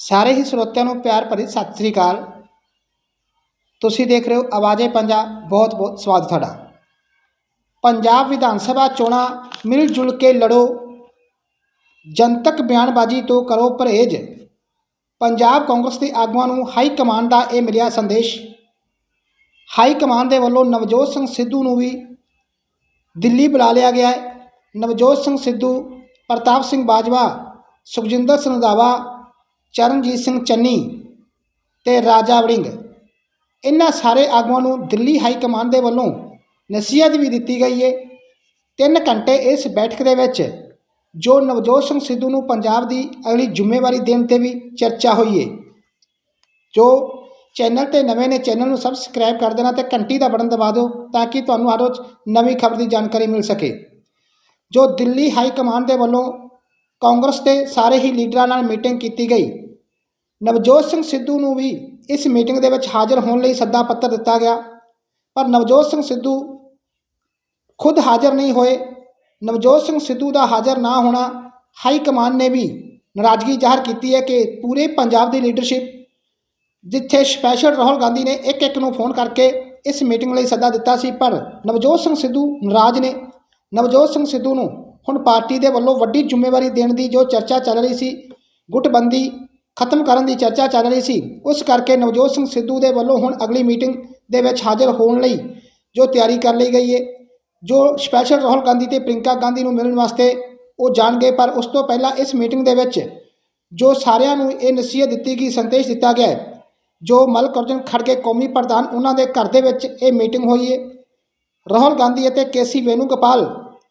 ਸਾਰੇ ਹੀ ਸਰੋਤਿਆਂ ਨੂੰ ਪਿਆਰ ਭਰੀ ਸਤਿ ਸ੍ਰੀ ਅਕਾਲ। ਤੁਸੀਂ ਦੇਖ ਰਹੇ ਹੋ ਆਵਾਜ਼ੇ ਪੰਜਾਬ ਬਹੁਤ ਬਹੁਤ ਸਵਾਗਤ ਤੁਹਾਡਾ। ਪੰਜਾਬ ਵਿਧਾਨ ਸਭਾ ਚੋਣਾਂ ਮਿਲ ਜੁਲ ਕੇ ਲੜੋ, ਜਨਤਕ ਬਿਆਨਬਾਜ਼ੀ ਤੋਂ ਕਰੋ ਪਰਹੇਜ਼। ਪੰਜਾਬ ਕਾਂਗਰਸ ਦੇ ਆਗੂਆਂ ਨੂੰ ਹਾਈ ਕਮਾਂਡ ਦਾ ਇਹ ਮਿਲਿਆ ਸੰਦੇਸ਼। ਹਾਈ ਕਮਾਂਡ ਦੇ ਵੱਲੋਂ ਨਵਜੋਤ ਸਿੰਘ ਸਿੱਧੂ ਨੂੰ ਵੀ ਦਿੱਲੀ ਬੁਲਾ ਲਿਆ ਗਿਆ ਹੈ। ਨਵਜੋਤ ਸਿੰਘ ਸਿੱਧੂ, ਪ੍ਰਤਾਪ ਸਿੰਘ ਬਾਜਵਾ, ਸੁਖਜਿੰਦਰ ਸਿੰਘ ਰੰਧਾਵਾ ਚਰਨਜੀਤ ਸਿੰਘ ਚੰਨੀ ਤੇ ਰਾਜਾ ਵੜਿੰਗ। ਇਹਨਾਂ ਸਾਰੇ ਆਗੂਆਂ ਨੂੰ ਦਿੱਲੀ ਹਾਈ ਕਮਾਂਡ ਦੇ ਵੱਲੋਂ ਨਸੀਹਤ ਵੀ ਦਿੱਤੀ ਗਈ ਹੈ ਤਿੰਨ ਘੰਟੇ ਇਸ ਬੈਠਕ ਦੇ ਵਿੱਚ ਜੋ ਨਵਜੋਤ ਸਿੰਘ ਸਿੱਧੂ ਨੂੰ ਪੰਜਾਬ ਦੀ ਅਗਲੀ ਜ਼ਿੰਮੇਵਾਰੀ ਦੇਣ ਤੇ ਵੀ ਚਰਚਾ ਹੋਈ ਹੈ ਜੋ ਚੈਨਲ ਤੇ ਨਵੇਂ ਨੇ ਚੈਨਲ ਨੂੰ ਸਬਸਕ੍ਰਾਈਬ ਕਰ ਦੇਣਾ ਤੇ ਘੰਟੀ ਦਾ ਬਟਨ ਦਬਾ ਦਿਓ ਤਾਂ ਕਿ ਤੁਹਾਨੂੰ ਹਰ ਰੋਜ਼ ਨਵੀਂ ਖਬਰ ਦੀ ਜਾਣਕਾਰੀ ਮਿਲ ਸਕੇ। ਜੋ ਦਿੱਲੀ ਹਾਈ ਕਮਾਂਡ ਦੇ ਵੱਲੋਂ ਕਾਂਗਰਸ ਦੇ ਸਾਰੇ ਹੀ ਲੀਡਰਾਂ ਨਾਲ ਮੀਟਿੰਗ ਕੀਤੀ ਗਈ। ਨਵਜੋਤ ਸਿੰਘ ਸਿੱਧੂ ਨੂੰ ਵੀ ਇਸ ਮੀਟਿੰਗ ਦੇ ਵਿੱਚ ਹਾਜ਼ਰ ਹੋਣ ਲਈ ਸੱਦਾ ਪੱਤਰ ਦਿੱਤਾ ਗਿਆ। ਪਰ ਨਵਜੋਤ ਸਿੰਘ ਸਿੱਧੂ ਖੁਦ ਹਾਜ਼ਰ ਨਹੀਂ ਹੋਏ। ਨਵਜੋਤ ਸਿੰਘ ਸਿੱਧੂ ਦਾ ਹਾਜ਼ਰ ਨਾ ਹੋਣਾ ਹਾਈ ਕਮਾਨ ਨੇ ਵੀ ਨਾਰਾਜ਼ਗੀ ਜ਼ਾਹਰ ਕੀਤੀ ਹੈ ਕਿ ਪੂਰੇ ਪੰਜਾਬ ਦੀ ਲੀਡਰਸ਼ਿਪ, ਜਿੱਥੇ ਸਪੈਸ਼ਲ ਰਾਹੁਲ ਗਾਂਧੀ ਨੇ ਇੱਕ ਇੱਕ ਨੂੰ ਫੋਨ ਕਰਕੇ ਇਸ ਮੀਟਿੰਗ ਲਈ ਸੱਦਾ ਦਿੱਤਾ ਸੀ, ਪਰ ਨਵਜੋਤ ਸਿੰਘ ਸਿੱਧੂ ਨਾਰਾਜ਼ ਨੇ। ਨਵਜੋਤ ਸਿੰਘ ਸਿੱਧੂ ਨੂੰ ਹੁਣ ਪਾਰਟੀ ਦੇ ਵੱਲੋਂ ਵੱਡੀ ਜ਼ਿੰਮੇਵਾਰੀ ਦੇਣ ਦੀ ਜੋ ਚਰਚਾ ਚੱਲ ਰਹੀ ਸੀ, ਗੁੱਟਬੰਦੀ ਖਤਮ ਕਰਨ ਦੀ ਚਰਚਾ ਚੱਲ ਰਹੀ ਸੀ। ਉਸ ਕਰਕੇ ਨਵਜੋਤ ਸਿੰਘ ਸਿੱਧੂ ਦੇ ਵੱਲੋਂ ਹੁਣ ਅਗਲੀ ਮੀਟਿੰਗ ਦੇ ਵਿੱਚ ਹਾਜ਼ਰ ਹੋਣ ਲਈ ਜੋ ਤਿਆਰੀ ਕਰ ਲਈ ਗਈ ਹੈ ਜੋ ਸਪੈਸ਼ਲ ਰਾਹੁਲ ਗਾਂਧੀ ਤੇ ਪ੍ਰਿੰਕਾ ਗਾਂਧੀ ਨੂੰ ਮਿਲਣ ਵਾਸਤੇ ਉਹ ਜਾਣਗੇ, ਪਰ ਉਸ ਤੋਂ ਪਹਿਲਾਂ ਇਸ ਮੀਟਿੰਗ ਦੇ ਵਿੱਚ ਜੋ ਸਾਰਿਆਂ ਨੂੰ ਇਹ ਨਸੀਹਤ ਦਿੱਤੀ ਗਈ, ਸੰਦੇਸ਼ ਦਿੱਤਾ ਗਿਆ ਜੋ ਮਲਕ ਅਰਜਨ ਖੜਗੇ ਕੌਮੀ ਪ੍ਰਧਾਨ ਉਹਨਾਂ ਦੇ ਘਰ ਦੇ ਵਿੱਚ ਇਹ ਮੀਟਿੰਗ ਹੋਈ ਹੈ ਰਾਹੁਲ ਗਾਂਧੀ ਅਤੇ ਕੇਸੀ ਵੇਨੂਗੋਪਾਲ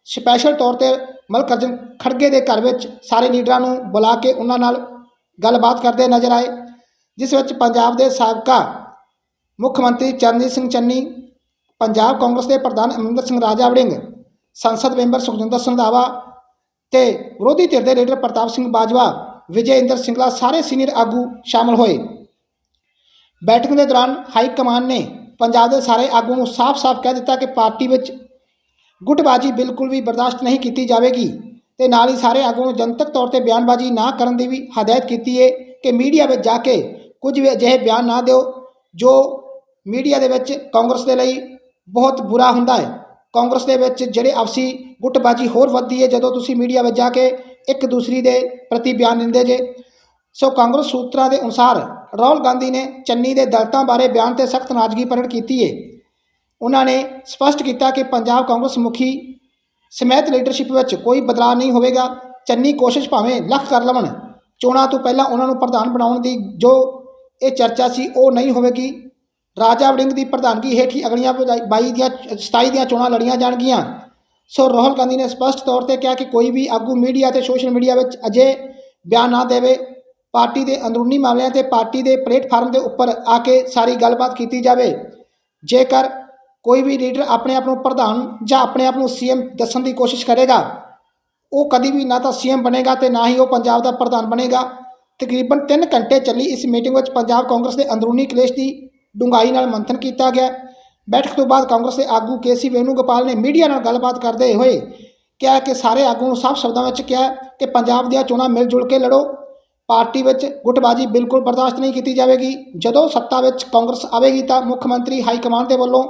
ਸਪੈਸ਼ਲ ਤੌਰ ਤੇ ਮਲਕ ਅਰਜਨ ਖੜਗੇ ਦੇ ਘਰ ਵਿੱਚ ਸਾਰੇ ਲੀਡਰਾਂ ਨੂੰ ਬੁਲਾ ਕੇ ਉਹਨਾਂ ਨਾਲ ਗੱਲਬਾਤ ਕਰਦੇ ਨਜ਼ਰ ਆਏ, ਜਿਸ ਵਿੱਚ ਪੰਜਾਬ ਦੇ ਸਾਬਕਾ ਮੁੱਖ ਮੰਤਰੀ ਚਰਨਜੀਤ ਸਿੰਘ ਚੰਨੀ, ਪੰਜਾਬ ਕਾਂਗਰਸ ਦੇ ਪ੍ਰਧਾਨ ਅਮਰਿੰਦਰ ਸਿੰਘ ਰਾਜਾ ਵੜਿੰਗ, ਸੰਸਦ ਮੈਂਬਰ ਸੁਖਜਿੰਦਰ ਸੰਧਾਵਾ ਰੰਧਾਵਾ ਤੇ ਵਿਰੋਧੀ ਧਿਰ ਦੇ ਲੀਡਰ ਪ੍ਰਤਾਪ ਸਿੰਘ ਬਾਜਵਾ, ਵਿਜੇ ਇੰਦਰ ਸਿੰਗਲਾ ਸਾਰੇ ਸੀਨੀਅਰ ਆਗੂ ਸ਼ਾਮਲ ਹੋਏ। ਬੈਠਕ ਦੇ ਦੌਰਾਨ ਹਾਈ ਕਮਾਨ ਨੇ ਪੰਜਾਬ ਦੇ ਸਾਰੇ ਆਗੂ ਨੂੰ ਸਾਫ਼-ਸਾਫ਼ ਕਹਿ ਦਿੱਤਾ ਕਿ ਪਾਰਟੀ ਵਿੱਚ ਗੁੱਟਬਾਜ਼ੀ ਬਿਲਕੁਲ ਵੀ ਬਰਦਾਸ਼ਤ ਨਹੀਂ ਕੀਤੀ ਜਾਵੇਗੀ। ਤੇ ਨਾਲ ਹੀ ਸਾਰੇ ਆਗੂਆਂ ਨੂੰ ਜਨਤਕ ਤੌਰ ਤੇ ਬਿਆਨਬਾਜ਼ੀ ਨਾ ਕਰਨ ਦੀ ਵੀ ਹਦਾਇਤ ਕੀਤੀ ਹੈ ਕਿ ਮੀਡੀਆ ਵਿੱਚ ਜਾ ਕੇ ਕੁਝ ਵੀ ਅਜਿਹੇ ਬਿਆਨ ਨਾ ਦਿਓ ਜੋ ਮੀਡੀਆ ਦੇ ਵਿੱਚ ਕਾਂਗਰਸ ਦੇ ਲਈ ਬਹੁਤ ਬੁਰਾ ਹੁੰਦਾ ਹੈ। ਕਾਂਗਰਸ ਦੇ ਵਿੱਚ ਜਿਹੜੇ ਆਪਸੀ ਗੁੱਟਬਾਜ਼ੀ ਹੋਰ ਵੱਧਦੀ ਹੈ ਜਦੋਂ ਤੁਸੀਂ ਮੀਡੀਆ ਵਿੱਚ ਜਾ ਕੇ ਇੱਕ ਦੂਸਰੀ ਦੇ ਪ੍ਰਤੀ ਬਿਆਨ ਦਿੰਦੇ ਜੇ। ਸੋ ਕਾਂਗਰਸ ਸੂਤਰਾਂ ਦੇ ਅਨੁਸਾਰ ਰਾਹੁਲ ਗਾਂਧੀ ਨੇ ਚੰਨੀ ਦੇ ਦਲਤਾਂ ਬਾਰੇ ਬਿਆਨ ਤੇ ਸਖਤ ਨਾਜ਼ਗੀ ਪ੍ਰਗਟ ਕੀਤੀ ਹੈ ਉਹਨਾਂ ਨੇ ਸਪਸ਼ਟ ਕੀਤਾ ਕਿ ਪੰਜਾਬ ਕਾਂਗਰਸ ਮੁਖੀ ਸਮੈਤ ਲੀਡਰਸ਼ਿਪ ਵਿੱਚ ਕੋਈ ਬਦਲਾਅ ਨਹੀਂ ਹੋਵੇਗਾ। ਚੰਨੀ ਕੋਸ਼ਿਸ਼ ਭਾਵੇਂ ਲੱਖ ਕਰ ਲਵਣ। ਚੋਣਾਂ ਤੋਂ ਪਹਿਲਾਂ ਉਹਨਾਂ ਨੂੰ ਪ੍ਰਧਾਨ ਬਣਾਉਣ ਦੀ ਜੋ ਇਹ ਚਰਚਾ ਸੀ, ਉਹ ਨਹੀਂ ਹੋਵੇਗੀ। ਰਾਜਾ ਵੜਿੰਗ ਦੀ ਪ੍ਰਧਾਨਗੀ ਹੇਠ ਹੀ ਅਗਲੀਆਂ 22 ਦੀਆਂ 27 ਦੀਆਂ ਚੋਣਾਂ ਲੜੀਆਂ ਜਾਣਗੀਆਂ। ਸੋ ਰਾਹੁਲ ਗਾਂਧੀ ਨੇ ਸਪਸ਼ਟ ਤੌਰ ਤੇ ਕਿਹਾ ਕਿ ਕੋਈ ਵੀ ਆਗੂ ਮੀਡੀਆ ਤੇ ਸੋਸ਼ਲ ਮੀਡੀਆ ਵਿੱਚ ਅਜੇ ਬਿਆਨ ਨਾ ਦੇਵੇ। ਪਾਰਟੀ ਦੇ ਅੰਦਰੂਨੀ ਮਾਮਲਿਆਂ ਤੇ ਪਾਰਟੀ ਦੇ ਪਲੇਟਫਾਰਮ ਦੇ ਉੱਪਰ ਆ ਕੇ ਸਾਰੀ ਗੱਲਬਾਤ ਕੀਤੀ ਜਾਵੇ। ਜੇਕਰ ਕੋਈ ਵੀ ਲੀਡਰ ਆਪਣੇ ਆਪ ਨੂੰ ਪ੍ਰਧਾਨ ਜਾਂ ਆਪਣੇ ਆਪ ਨੂੰ ਸੀਐਮ ਦੱਸਣ ਦੀ ਕੋਸ਼ਿਸ਼ ਕਰੇਗਾ, ਉਹ ਕਦੀ ਵੀ ਨਾ ਤਾਂ ਸੀਐਮ ਬਣੇਗਾ ਤੇ ਨਾ ਹੀ ਉਹ ਪੰਜਾਬ ਦਾ ਪ੍ਰਧਾਨ ਬਣੇਗਾ। ਤਕਰੀਬਨ 3 ਘੰਟੇ ਚੱਲੀ ਇਸ ਮੀਟਿੰਗ ਵਿੱਚ ਪੰਜਾਬ ਕਾਂਗਰਸ ਦੇ ਅੰਦਰੂਨੀ ਕਲੇਸ਼ ਦੀ ਡੂੰਘਾਈ ਨਾਲ ਮੰਥਨ ਕੀਤਾ ਗਿਆ। ਬੈਠਕ ਤੋਂ ਬਾਅਦ ਕਾਂਗਰਸ ਦੇ ਆਗੂ ਕੇਸੀ ਵੇਨੂਗੋਪਾਲ ਨੇ ਮੀਡੀਆ ਨਾਲ ਗੱਲਬਾਤ ਕਰਦੇ ਹੋਏ ਕਿਹਾ ਕਿ ਸਾਰੇ ਆਗੂ ਨੂੰ ਸਾਫ਼ ਸ਼ਬਦਾਂ ਵਿੱਚ ਕਿਹਾ ਕਿ ਪੰਜਾਬ ਦੀਆਂ ਚੋਣਾਂ ਮਿਲ ਜੁਲ ਕੇ ਲੜੋ। ਪਾਰਟੀ ਵਿੱਚ ਗੁੱਟਬਾਜ਼ੀ ਬਿਲਕੁਲ ਬਰਦਾਸ਼ਤ ਨਹੀਂ ਕੀਤੀ ਜਾਵੇਗੀ। ਜਦੋਂ ਸੱਤਾ ਵਿੱਚ ਕਾਂਗਰਸ ਆਵੇਗੀ ਤਾਂ ਮੁੱਖ ਮੰਤਰੀ ਹਾਈ ਕਮਾਂਡ ਦੇ ਵੱਲੋਂ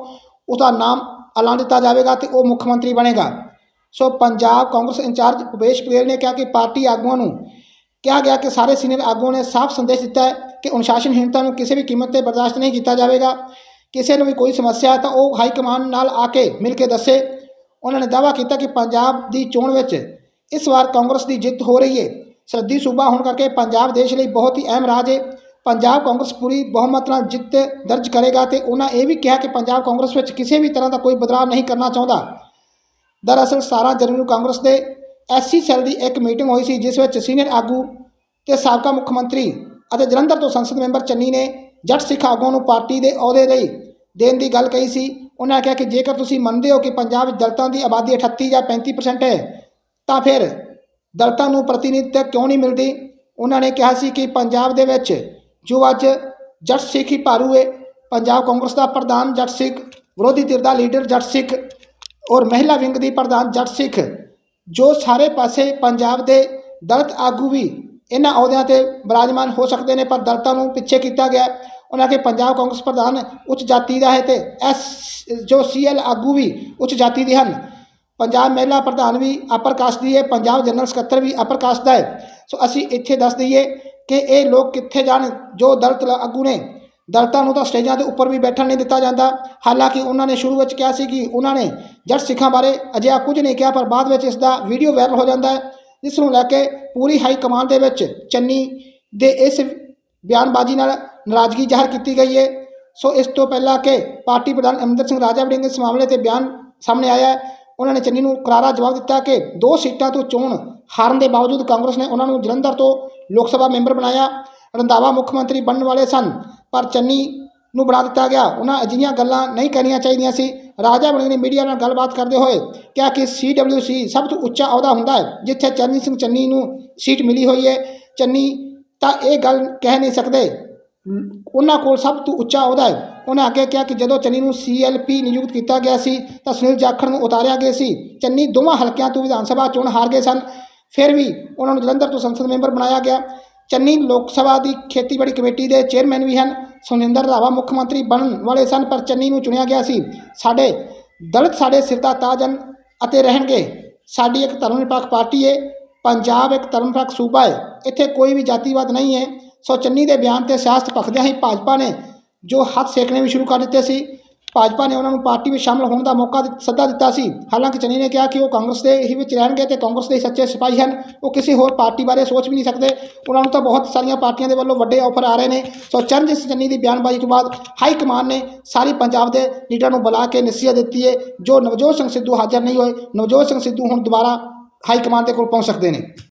ਉਹਦਾ ਨਾਮ ਐਲਾਨ ਦਿੱਤਾ ਜਾਵੇਗਾ ਤੇ ਉਹ ਮੁੱਖ ਮੰਤਰੀ ਬਣੇਗਾ ਸੋ ਪੰਜਾਬ ਕਾਂਗਰਸ ਇੰਚਾਰਜ ਭੁਪੇਸ਼ ਪਟੇਲ ਨੇ ਕਿਹਾ ਕਿ ਪਾਰਟੀ ਆਗੂਆਂ ਨੂੰ ਕਿਹਾ ਗਿਆ ਕਿ ਸਾਰੇ ਸੀਨੀਅਰ ਆਗੂਆਂ ਨੇ ਸਾਫ਼ ਸੰਦੇਸ਼ ਦਿੱਤਾ ਹੈ ਕਿ ਅਨੁਸ਼ਾਸਨਹੀਣਤਾ ਨੂੰ ਕਿਸੇ ਵੀ ਕੀਮਤ ਤੇ ਬਰਦਾਸ਼ਤ ਨਹੀਂ ਕੀਤਾ ਜਾਵੇਗਾ ਕਿਸੇ ਨੂੰ ਵੀ ਕੋਈ ਸਮੱਸਿਆ ਹੈ ਤਾਂ ਉਹ ਹਾਈ ਕਮਾਂਡ ਨਾਲ ਆ ਕੇ ਮਿਲ ਕੇ ਦੱਸੇ ਉਹਨਾਂ ਨੇ ਦਾਅਵਾ ਕੀਤਾ ਕਿ ਪੰਜਾਬ ਦੀ ਚੋਣ ਵਿੱਚ ਇਸ ਵਾਰ ਕਾਂਗਰਸ ਦੀ ਜਿੱਤ ਹੋ ਰਹੀ ਹੈ ਸਰਦੀ ਸੂਬਾ ਹੋਣ ਕਰਕੇ ਪੰਜਾਬ ਦੇਸ਼ ਲਈ ਬਹੁਤ ਹੀ ਅਹਿਮ ਰਾਜ ਹੈ ਪੰਜਾਬ ਕਾਂਗਰਸ ਪੂਰੀ ਬਹੁਮਤ ਨਾਲ ਜਿੱਤ ਦਰਜ ਕਰੇਗਾ ਤੇ ਉਹਨਾਂ ਇਹ ਵੀ ਕਿਹਾ ਕਿ ਪੰਜਾਬ ਕਾਂਗਰਸ ਵਿੱਚ ਕਿਸੇ ਵੀ ਤਰ੍ਹਾਂ ਦਾ ਕੋਈ ਬਦਲਾਅ ਨਹੀਂ ਕਰਨਾ ਚਾਹੁੰਦਾ। ਦਰਅਸਲ 17 ਜਨਵਰੀ ਨੂੰ ਕਾਂਗਰਸ ਦੇ ਐਸਸੀ ਸੈੱਲ ਦੀ ਇੱਕ ਮੀਟਿੰਗ ਹੋਈ ਸੀ, ਜਿਸ ਵਿੱਚ ਸੀਨੀਅਰ ਆਗੂ ਤੇ ਸਾਬਕਾ ਮੁੱਖ ਮੰਤਰੀ ਅਤੇ ਜਲੰਧਰ ਤੋਂ ਸੰਸਦ ਮੈਂਬਰ ਚੰਨੀ ਨੇ ਜੱਟ ਸਿੱਖ ਆਗੂਆਂ ਨੂੰ ਪਾਰਟੀ ਦੇ ਅਹੁਦੇ ਲਈ ਦੇਣ ਦੀ ਗੱਲ ਕਹੀ ਸੀ। ਉਹਨਾਂ ਕਿਹਾ ਕਿ ਜੇਕਰ ਤੁਸੀਂ ਮੰਨਦੇ ਹੋ ਕਿ ਪੰਜਾਬ ਵਿੱਚ ਦਲਤਾਂ ਦੀ ਆਬਾਦੀ 38 ਜਾਂ 35% ਹੈ, ਤਾਂ ਫਿਰ ਦਲਤਾਂ ਨੂੰ ਪ੍ਰਤੀਨਿਧਤਾ ਕਿਉਂ ਨਹੀਂ ਮਿਲਦੀ? ਉਹਨਾਂ ਨੇ ਕਿਹਾ ਸੀ ਕਿ ਪੰਜਾਬ ਦੇ ਵਿੱਚ ਜੋ ਅੱਜ ਜੱਟ ਸਿੱਖ ਹੀ ਭਾਰੂ ਹੈ ਪੰਜਾਬ ਕਾਂਗਰਸ ਦਾ ਪ੍ਰਧਾਨ ਜੱਟ ਸਿੱਖ, ਵਿਰੋਧੀ ਧਿਰ ਦਾ ਲੀਡਰ ਜੱਟ ਸਿੱਖ ਔਰ ਮਹਿਲਾ ਵਿੰਗ ਦੀ ਪ੍ਰਧਾਨ ਜੱਟ ਸਿੱਖ। ਜੋ ਸਾਰੇ ਪਾਸੇ ਪੰਜਾਬ ਦੇ ਦਲਿਤ ਆਗੂ ਵੀ ਇਹਨਾਂ ਅਹੁਦਿਆਂ ਤੇ ਬਿਰਾਜਮਾਨ ਹੋ ਸਕਦੇ ਨੇ, ਪਰ ਦਲਤਾਂ ਨੂੰ ਪਿੱਛੇ ਕੀਤਾ ਗਿਆ। ਉਹਨਾਂ ਕੇ ਪੰਜਾਬ ਕਾਂਗਰਸ ਪ੍ਰਧਾਨ ਉੱਚ ਜਾਤੀ ਦਾ ਹੈ ਤੇ ਐਸ, ਜੋ ਸੀਐਲ ਆਗੂ ਵੀ ਉੱਚ ਜਾਤੀ ਦੇ ਹਨ। ਪੰਜਾਬ ਮਹਿਲਾ ਪ੍ਰਧਾਨ ਵੀ ਅਪਰ ਕਾਸਟ ਦੀ ਹੈ, ਪੰਜਾਬ ਜਨਰਲ ਸਕੱਤਰ ਵੀ ਅਪਰ ਕਾਸਟ ਦਾ ਹੈ। ਸੋ ਅਸੀਂ ਇੱਥੇ ਦੱਸ ਦਈਏ ਕਿ ਇਹ ਲੋਕ ਕਿੱਥੇ ਜਾਣ ਜੋ ਦਲਤ ਆਗੂ ਨੇ। ਦਲਤਾਂ ਨੂੰ ਤਾਂ ਸਟੇਜਾਂ ਦੇ ਉੱਪਰ ਵੀ ਬੈਠਣ ਨਹੀਂ ਦਿੱਤਾ ਜਾਂਦਾ। ਹਾਲਾਂਕਿ ਉਹਨਾਂ ਨੇ ਸ਼ੁਰੂ ਵਿੱਚ ਕਿਹਾ ਸੀ ਕਿ ਉਹਨਾਂ ਨੇ ਜੱਟ ਸਿੱਖਾਂ ਬਾਰੇ ਅਜਿਹਾ ਕੁਝ ਨਹੀਂ ਕਿਹਾ, ਪਰ ਬਾਅਦ ਵਿੱਚ ਇਸ ਦਾ ਵੀਡੀਓ ਵਾਇਰਲ ਹੋ ਜਾਂਦਾ ਹੈ। ਜਿਸ ਨੂੰ ਲੈ ਕੇ ਪੂਰੀ ਹਾਈ ਕਮਾਂਡ ਦੇ ਵਿੱਚ ਚੰਨੀ ਦੇ ਇਸ ਬਿਆਨਬਾਜ਼ੀ ਨਾਲ ਨਾਰਾਜ਼ਗੀ ਜ਼ਾਹਰ ਕੀਤੀ ਗਈ ਹੈ। ਸੋ ਇਸ ਤੋਂ ਪਹਿਲਾਂ ਕਿ ਪਾਰਟੀ ਪ੍ਰਧਾਨ ਅਮਰਿੰਦਰ ਸਿੰਘ ਰਾਜਾ ਵੜਿੰਗ ਇਸ ਮਾਮਲੇ ਤੇ ਬਿਆਨ ਸਾਹਮਣੇ ਆਇਆ ਉਹਨਾਂ ਨੇ ਚੰਨੀ ਨੂੰ ਕਰਾਰਾ ਜਵਾਬ ਦਿੱਤਾ ਕਿ ਦੋ ਸੀਟਾਂ ਤੋਂ ਚੋਣ ਹਾਰਨ ਦੇ ਬਾਵਜੂਦ ਕਾਂਗਰਸ ਨੇ ਉਹਨਾਂ ਨੂੰ ਜਲੰਧਰ ਤੋਂ ਲੋਕ ਸਭਾ ਮੈਂਬਰ ਬਣਾਇਆ, ਰੰਧਾਵਾ ਮੁੱਖ ਮੰਤਰੀ ਬਣਨ ਵਾਲੇ ਸਨ, ਪਰ ਚੰਨੀ ਨੂੰ ਬਣਾ ਦਿੱਤਾ ਗਿਆ। ਉਹਨਾਂ ਅਜਿਹੀਆਂ ਗੱਲਾਂ ਨਹੀਂ ਕਰਨੀਆਂ ਚਾਹੀਦੀਆਂ ਸੀ। ਰਾਜਾ ਵੜਿੰਗ ਨੇ ਮੀਡੀਆ ਨਾਲ ਗੱਲਬਾਤ ਕਰਦੇ ਹੋਏ ਕਿਹਾ ਕਿ ਸੀ ਸਭ ਤੋਂ ਉੱਚਾ ਅਹੁਦਾ ਹੁੰਦਾ ਹੈ, ਜਿੱਥੇ ਚਰਨਜੀਤ ਸਿੰਘ ਚੰਨੀ ਨੂੰ ਸੀਟ ਮਿਲੀ ਹੋਈ ਹੈ। ਚੰਨੀ ਤਾਂ ਇਹ ਗੱਲ ਕਹਿ ਨਹੀਂ ਸਕਦੇ। ਉਹਨਾਂ ਕੋਲ ਸਭ ਤੋਂ ਉੱਚਾ ਅਹੁਦਾ ਹੈ। ਉਹਨਾਂ ਅੱਗੇ ਕਿਹਾ ਕਿ ਜਦੋਂ ਚੰਨੀ ਨੂੰ ਸੀਐਲਪੀ ਨਿਯੁਕਤ ਕੀਤਾ ਗਿਆ ਸੀ, ਤਾਂ ਸੁਨੀਲ ਜਾਖੜ ਨੂੰ ਉਤਾਰਿਆ ਗਿਆ ਸੀ। ਚੰਨੀ ਦੋਵਾਂ ਹਲਕਿਆਂ ਤੋਂ ਵਿਧਾਨ ਸਭਾ ਚੋਣ ਹਾਰ ਗਏ ਸਨ। ਫਿਰ ਵੀ ਉਹਨਾਂ ਨੂੰ ਜਲੰਧਰ ਤੋਂ ਸੰਸਦ ਮੈਂਬਰ ਬਣਾਇਆ ਗਿਆ। ਚੰਨੀ ਲੋਕ ਸਭਾ ਦੀ ਖੇਤੀਬਾੜੀ ਕਮੇਟੀ ਦੇ ਚੇਅਰਮੈਨ ਵੀ ਹਨ। ਸੁਨਿੰਦਰ ਰਾਵਾ ਮੁੱਖ ਮੰਤਰੀ ਬਣਨ ਵਾਲੇ ਸਨ, ਪਰ ਚੰਨੀ ਨੂੰ ਚੁਣਿਆ ਗਿਆ ਸੀ। ਸਾਡੇ ਦਲਿਤ, ਸਾਡੇ ਸਿਰ ਦਾ ਤਾਜ ਹਨ ਅਤੇ ਰਹਿਣਗੇ। ਸਾਡੀ ਇੱਕ ਧਰਮ ਨਿਰਪੱਖ ਪਾਰਟੀ ਹੈ ਪੰਜਾਬ ਇੱਕ ਧਰਮ ਨਿਰਪੱਖ ਸੂਬਾ ਹੈ ਇੱਥੇ ਕੋਈ ਵੀ ਜਾਤੀਵਾਦ ਨਹੀਂ ਹੈ ਸੋ ਚੰਨੀ ਦੇ ਬਿਆਨ ਤੇ ਸਿਆਸਤ ਭਖਦਿਆਂ ਹੀ ਭਾਜਪਾ ਨੇ ਜੋ ਹੱਥ ਸੇਕਣੇ ਵੀ ਸ਼ੁਰੂ ਕਰ ਦਿੱਤੇ ਸੀ। ਭਾਜਪਾ ਨੇ ਉਹਨਾਂ ਨੂੰ ਪਾਰਟੀ ਵਿੱਚ ਸ਼ਾਮਲ ਹੋਣ ਦਾ ਮੌਕਾ ਸੱਦਾ ਦਿੱਤਾ ਸੀ। ਹਾਲਾਂਕਿ ਚੰਨੀ ਨੇ ਕਿਹਾ ਕਿ ਉਹ ਕਾਂਗਰਸ ਦੇ ਹੀ ਵਿੱਚ ਰਹਿਣਗੇ ਤੇ ਕਾਂਗਰਸ ਦੇ ਸੱਚੇ ਸਿਪਾਹੀ ਹਨ। ਉਹ ਕਿਸੇ ਹੋਰ ਪਾਰਟੀ ਬਾਰੇ ਸੋਚ ਵੀ ਨਹੀਂ ਸਕਦੇ। ਉਹਨਾਂ ਨੂੰ ਤਾਂ ਬਹੁਤ ਸਾਰੀਆਂ ਪਾਰਟੀਆਂ ਦੇ ਵੱਲੋਂ ਵੱਡੇ ਆਫਰ ਆ ਰਹੇ ਨੇ। ਸੋ ਚਰਨਜੀਤ ਸਿੰਘ ਚੰਨੀ ਦੀ ਬਿਆਨਬਾਜ਼ੀ ਤੋਂ ਬਾਅਦ ਹਾਈ ਕਮਾਨ ਨੇ ਸਾਰੀ ਪੰਜਾਬ ਦੇ ਲੀਡਰਾਂ ਨੂੰ ਬੁਲਾ ਕੇ ਨਸੀਹਤ ਦਿੱਤੀ ਹੈ ਜੋ ਨਵਜੋਤ ਸਿੰਘ ਸਿੱਧੂ ਹਾਜ਼ਰ ਨਹੀਂ ਹੋਏ। ਨਵਜੋਤ ਸਿੰਘ ਸਿੱਧੂ ਹੁਣ ਦੁਬਾਰਾ ਹਾਈ ਕਮਾਨ ਦੇ ਕੋਲ ਪਹੁੰਚ ਸਕਦੇ ਨੇ।